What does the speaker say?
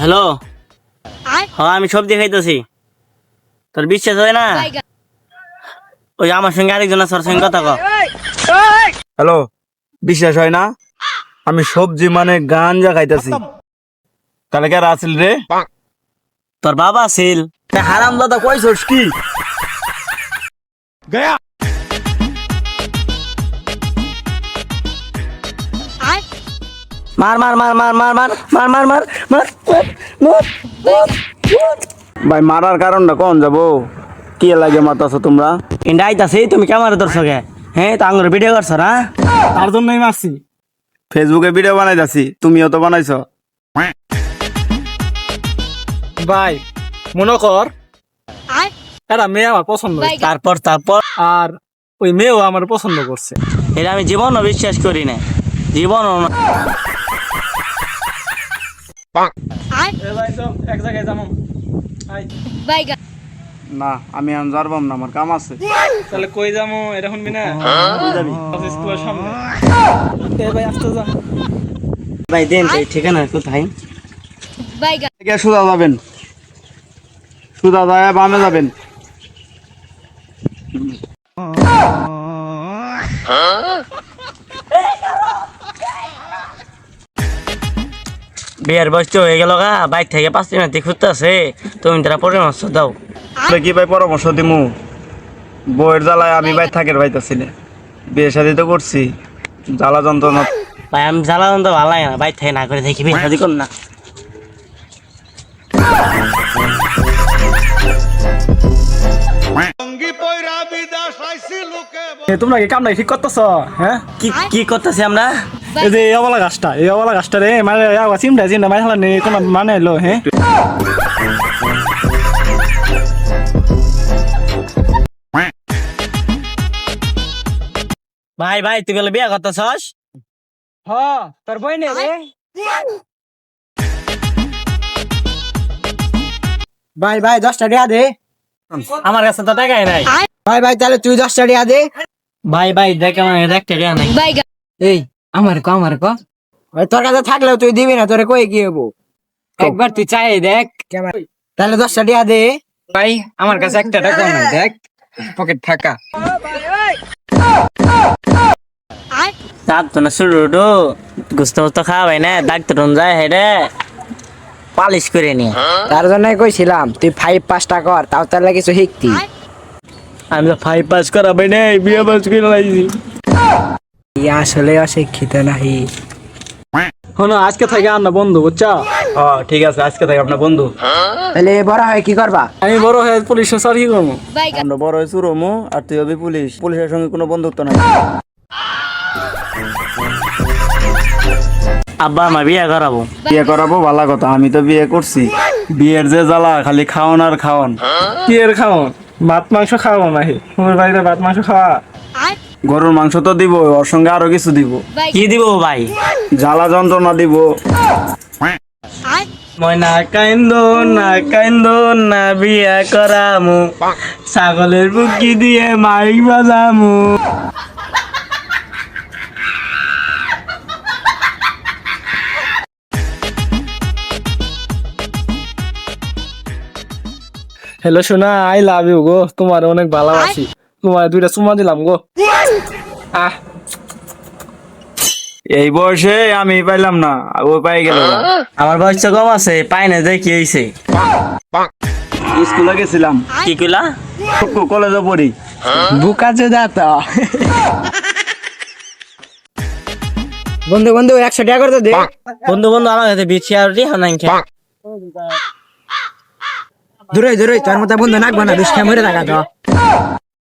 Hello? হ্যাঁ আমি সবজি খাইতেছি। তোর বিশ্বাস হয় না? ওই আমার সঙ্গে আরেকজন আছে সঙ্গে কথা হ্যালো বিশ্বাস হয় না? আমি সবজি মানে গাঞ্জা খাইতেছি। তাহলে কে আসিল রে? তোর বাবা ছিল হারাম দাদা কইছস কি? মার মার মার মার মার মার মার মার মার মার ভাই মারার কারণটা কোন যাব কি লাগে মারতাছো তোমরা ইন্ডা আইতাছি তুমি ক্যামেরা দর্শকে হ্যাঁ তো আঙুর ভিডিও করছ না তার জন্যই মারছি ফেসবুকে ভিডিও বানাইতাছি তুমিও তো বানাইছো ভাই মনে কর একটা মেয়ে আমার পছন্দ তারপর তারপর আর ওই মেয়েও আমার পছন্দ করছে এটা আমি জীবনও বিশ্বাস করি না জীবনও না এক জায়গায় যাব না আমি আমি যারবাম না আমার কাম আছে। তাহলে কই যাব? এটা শুনবি না? অফিস স্কুলের সামনে। এ ভাই আসতে যা। ভাই দেন এই ঠিকানা কোথায় সুদা যাবেন। সুদা যায় বামে যাবেন। বিয়ের বয়স তো হয়ে গেল গা বাইক থেকে পাঁচ দিন মিনিট খুঁজতেছে তুমি তারা পরামর্শ দাও। কি ভাই পরামর্শ দিমু? বইয়ের জ্বালায় আমি ভাই থাকের ভাইতাছি না বিয়ে শাদি তো করছি। জ্বালা যন্ত্রণা ভাই আমি জ্বালা তো ভালো লাগে না। বাইক থেকে না করে দেখি বিয়ে শাদি কর না। তোমরা কি কামটা ঠিক করতেছ? হ্যাঁ? কি কি করতেছি আমরা? এই যে এই অবলা গাছটা এই অবলা গাছটা রে মানে চিমটা চিমটা মানে হলা নেই কোনো মানে এলো হ্যাঁ ভাই ভাই তুই বলে বিয়ে করতেছস? হ তোর বই নে রে। ভাই ভাই দশটা টাকা দে। আমার কাছে তো টাকাই নাই। ভাই ভাই তাহলে তুই দশটা টাকা দে। ভাই ভাই দেখ আমার একটা টাকা নাই। এই আমার ক আমার ক। ভাই তোর কাছে থাকলেও তুই দিবি না তোরে কই কি হব? একবার তুই চাই দেখ। তাহলে দশটা টাকা দে। ভাই আমার কাছে একটা টাকা নাই দেখ। পকেট ফাঁকা। দাঁত তো না শুরু উঠো গুস্ত মুস্ত খাওয়াই না ডাক্তার যায় হেরে পালিশ করে নিয়ে তার জন্যই কইছিলাম তুই ফাইভ পাঁচটা কর তাও তাহলে কিছু শিখতি। আমি তো ফাইভ পাস করাবে না বিয়ে পাস করে লাইছি। আসলে অশিক্ষিত নাহি। শোনো আজকে থেকে আমরা বন্ধু বুঝছ? হ ঠিক আছে আজকে থেকে আপনার বন্ধু। তাহলে বড় হয় কি করবা? আমি বড় হয়ে পুলিশের সর কি করব। আমরা বড় হয়েছি রমু আর তুই হবি পুলিশ। পুলিশের সঙ্গে কোনো বন্ধুত্ব নাই। আব্বা আমার বিয়ে করাবো। বিয়ে করাবো? ভালো কথা আমি তো বিয়ে করছি। বিয়ের যে জ্বালা খালি খাওয়ান আর খাওয়ান কি এর খাও ভাত মাংস খাওয়াবো নাহি তোমার বাড়িতে ভাত মাংস খাওয়া। গরুর মাংস তো দিব ওর সঙ্গে আরও কিছু দিব। কি দিব ভাই? জ্বালা যন্ত্রণা দিব। মই না কাইন্দ না কাইন্দ না বিয়া করামু। ছাগলের বুকি দিয়ে মাইক বাজামু। হ্যালো সোনা আই লাভ ইউ গো। তোমার অনেক ভালোবাসি। তোমার দুইটা চুমা দিলাম গো। আহ। এই বয়সে আমি পাইলাম না ও পাই গেল আমার বয়স তো কম আছে পাই না যে কি হয়েছে স্কুলে গেছিলাম। কি কইলা? কলেজে পড়ি। বুকা চোদা তো বন্ধু বন্ধু একশো টাকা করে দে। বন্ধু বন্ধু আমার কাছে বিছি আর রি হানাই দূরে দূরে তোর মতো বন্ধু নাকবো না দুষ্টা মরে থাকা তো।